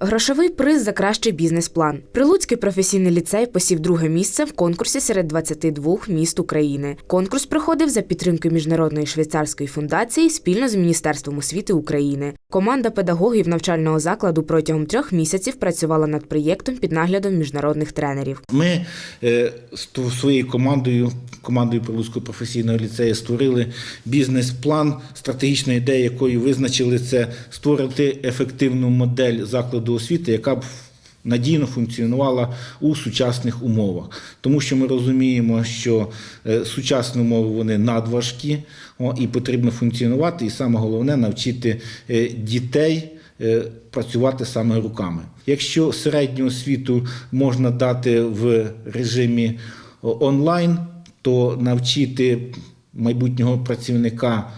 Грошовий приз за кращий бізнес-план. Прилуцький професійний ліцей посів друге місце в конкурсі серед 22 міст України. Конкурс проходив за підтримки міжнародної швейцарської фундації спільно з Міністерством освіти України. Команда педагогів навчального закладу протягом трьох місяців працювала над проєктом під наглядом міжнародних тренерів. Ми е, ст- своєю командою, командою Прилуцького професійного ліцею створили бізнес-план, стратегічна ідея, якою визначили це створити ефективну модель закладу освіти, яка б надійно функціонувала у сучасних умовах. Тому що ми розуміємо, що е, сучасні умови вони надважкі і потрібно функціонувати, і саме головне навчити е, дітей е, працювати саме руками. Якщо середню освіту можна дати в режимі онлайн, то навчити майбутнього працівника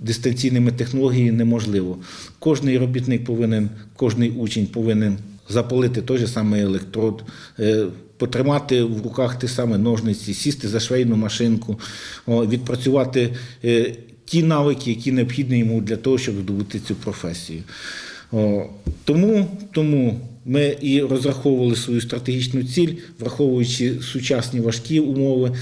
дистанційними технологіями неможливо. Кожний робітник повинен, кожний учень повинен запалити той же самий електрод, е, потримати в руках ті самі ножниці, сісти за швейну машинку, відпрацювати е, ті навики, які необхідні йому для того, щоб здобути цю професію. Тому, тому ми і розраховували свою стратегічну ціль, враховуючи сучасні важкі умови,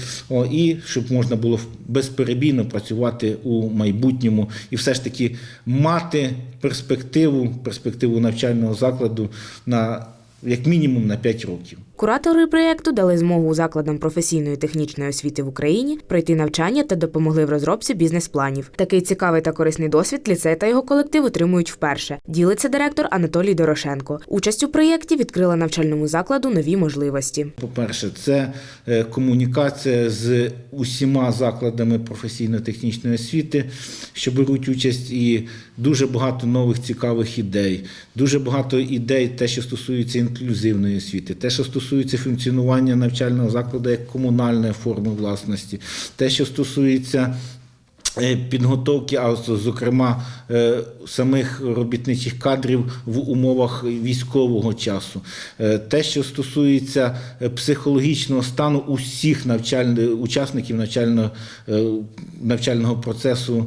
і щоб можна було безперебійно працювати у майбутньому і все ж таки мати перспективу, перспективу навчального закладу на як мінімум на 5 років. Куратори проєкту дали змогу закладам професійної технічної освіти в Україні пройти навчання та допомогли в розробці бізнес-планів. Такий цікавий та корисний досвід ліцей та його колектив отримують вперше. Ділиться директор Анатолій Дорошенко. Участь у проєкті відкрила навчальному закладу нові можливості. По-перше, це е, комунікація з усіма закладами професійно-технічної освіти, що беруть участь, і дуже багато нових цікавих ідей, дуже багато ідей, те, що стосується інклюзивної освіти, те, що стосується функціонування навчального закладу як комунальної форми власності, те, що стосується е, підготовки, а зокрема е, самих робітничих кадрів в умовах військового часу, Е, те, що стосується психологічного стану усіх навчальних учасників навчального, навчального процесу.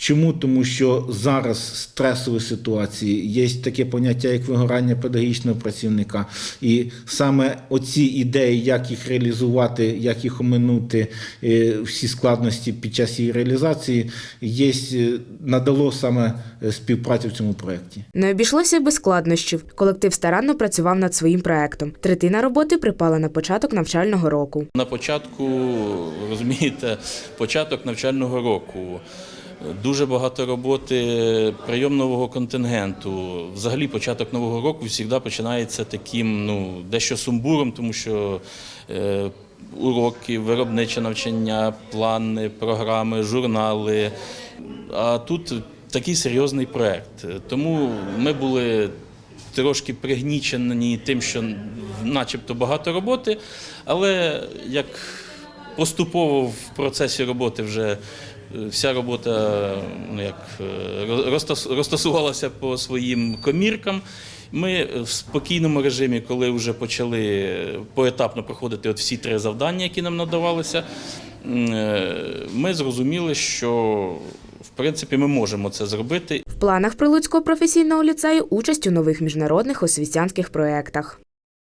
Чому? Тому що зараз стресові ситуації є таке поняття, як вигорання педагогічного працівника. І саме оці ідеї, як їх реалізувати, як їх оминути, е, всі складності під час її реалізації, є, е, надало саме е, співпрацю в цьому проєкті. Не обійшлося без складнощів. Колектив старанно працював над своїм проектом. Третина роботи припала на початок навчального року. На початку, розумієте, початок навчального року. Дуже багато роботи, прийом нового контингенту. Взагалі, початок нового року завжди починається таким, ну, дещо сумбуром, тому що е, уроки, виробниче навчання, плани, програми, журнали. А тут такий серйозний проєкт. Тому ми були трошки пригнічені тим, що начебто багато роботи, але як поступово в процесі роботи вже вся робота ну, як, е, розтасувалася по своїм коміркам. Ми в спокійному режимі, коли вже почали поетапно проходити от всі три завдання, які нам надавалися, е, ми зрозуміли, що в принципі ми можемо це зробити В планах Прилуцького професійного ліцею участь у нових міжнародних освітянських проєктах.